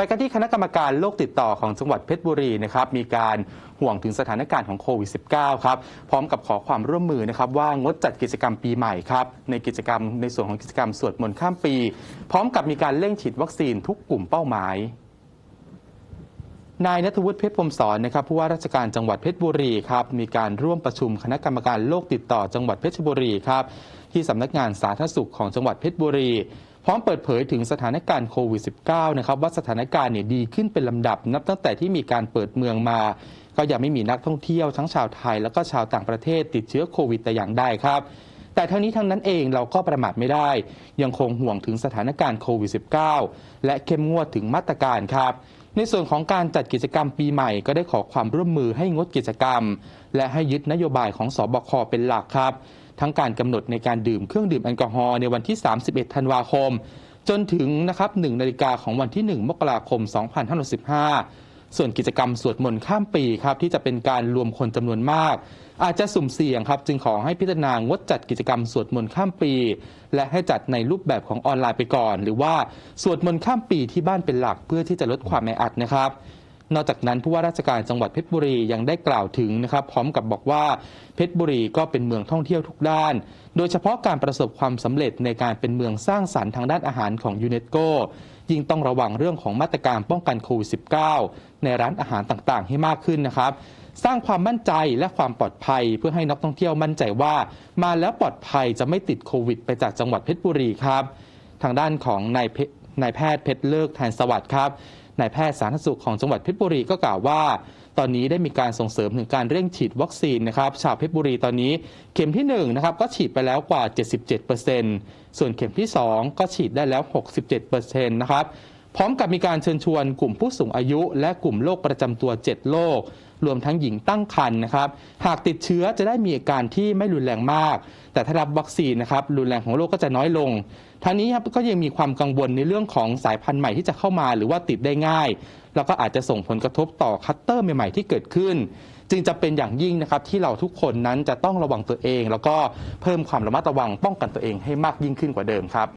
ไปกันที่คณะกรรมการโรคติดต่อของจังหวัดเพชรบุรีนะครับมีการห่วงถึงสถานการณ์ของโควิด -19 ครับพร้อมกับขอความร่วมมือนะครับว่างดจัดกิจกรรมปีใหม่ครับในกิจกรรมในส่วนของกิจกรรมสวดมนต์ข้ามปี พร้อมกับมีการเร่งฉีดวัคซีนทุกกลุ่มเป้าหมายนายนัทวุฒิเพชรพรมสอนนะครับผู้ว่าราชการจังหวัดเพชรบุรีครับมีการร่วมประชุมคณะกรรมการโรคติดต่อจังหวัดเพชรบุรีครับที่สำนักงานสาธารณสุขของจังหวัดเพชรบุรี พร้อมเปิดเผยถึงสถานการณ์โควิด -19 นะครับว่าสถานการณ์เนี่ยดีขึ้นเป็นลำดับ นับตั้งแต่ที่มีการเปิดเมืองมา ก็ยังไม่มีนักท่องเที่ยวทั้งชาวไทย แล้วก็ชาวต่างประเทศติดเชื้อโควิดแต่อย่างใดครับแต่ทั้งนี้ทั้งนั้นเองเราก็ประมาทไม่ได้ ยังคงห่วงถึงสถานการณ์โควิด -19 และเข้มงวดถึงมาตรการครับ ในส่วนของการจัดกิจกรรมปีใหม่ก็ได้ขอความร่วมมือให้งดกิจกรรม และให้ยึดนโยบายของสบคเป็นหลักครับ ทั้งการกำหนดในการดื่มเครื่องดื่มแอลกอฮอล์ในวันที่ 31 ธันวาคม จนถึงนะครับ1นาฬิกาของวันที่ 1 มกราคม 2565ส่วนกิจกรรมสวดมนต์ข้ามปีครับที่จะเป็นการรวมคนจำนวนมาก อาจจะสุ่มเสี่ยงครับจึงขอให้พิจารณางดจัดกิจกรรมสวดมนต์ข้ามปี และให้จัดในรูปแบบของออนไลน์ไปก่อน หรือว่าสวดมนต์ข้ามปีที่บ้านเป็นหลักเพื่อที่จะลดความแออัดนะครับ นอกจากนั้นผู้ว่าราชการจังหวัดเพชรบุรียังได้กล่าวถึงนะครับพร้อมกับบอกว่าเพชรบุรีก็เป็นเมืองท่องเที่ยวทุกด้าน โดยเฉพาะการประสบความสำเร็จในการเป็นเมืองสร้างสรรค์ทางด้านอาหารของยูเนสโกยิ่งต้องระวังเรื่องของมาตรการป้องกันโควิด -19 ในร้านอาหารต่างๆ ให้มากขึ้นนะครับ สร้างความมั่นใจและความปลอดภัยเพื่อให้นักท่องเที่ยวมั่นใจว่า มาแล้วปลอดภัยจะไม่ติดโควิด ไปจากจังหวัดเพชรบุรีครับ ทางด้านของนายนายแพทย์เพชรเลิกแทนสวัสดิ์ครับ นายแพทย์สาธารณสุขของจังหวัดเพชรบุรีก็กล่าวว่า ตอนนี้ได้มีการส่งเสริมถึงการเร่งฉีดวัคซีนนะครับชาวเพชรบุรีตอนนี้เข็มที่1นะครับก็ฉีดไปแล้วกว่า 77%ส่วนเข็มที่ 2 ก็ฉีดได้แล้ว 67%นะครับ พร้อมกับมีการเชิญชวนกลุ่มผู้สูงอายุ และกลุ่มโรคประจำตัว 7 โรครวมทั้งหญิงตั้งครรภ์นะครับ หากติดเชื้อจะได้มีอาการที่ไม่รุนแรงมาก แต่ถ้ารับวัคซีนนะครับรุนแรงของโรคก็จะน้อยลงทั้งนี้ครับก็ยังมีความกังวลในเรื่องของสายพันธุ์ใหม่ที่จะเข้ามาหรือว่าติดได้ง่าย แล้วก็อาจจะส่งผลกระทบต่อคัตเตอร์ใหม่ๆที่เกิดขึ้น จึงจะเป็นอย่างยิ่งนะครับที่เราทุกคนนั้นจะต้องระวังตัวเอง แล้วก็เพิ่มความระมัดระวังป้องกันตัวเองให้มากยิ่งขึ้นกว่าเดิมครับ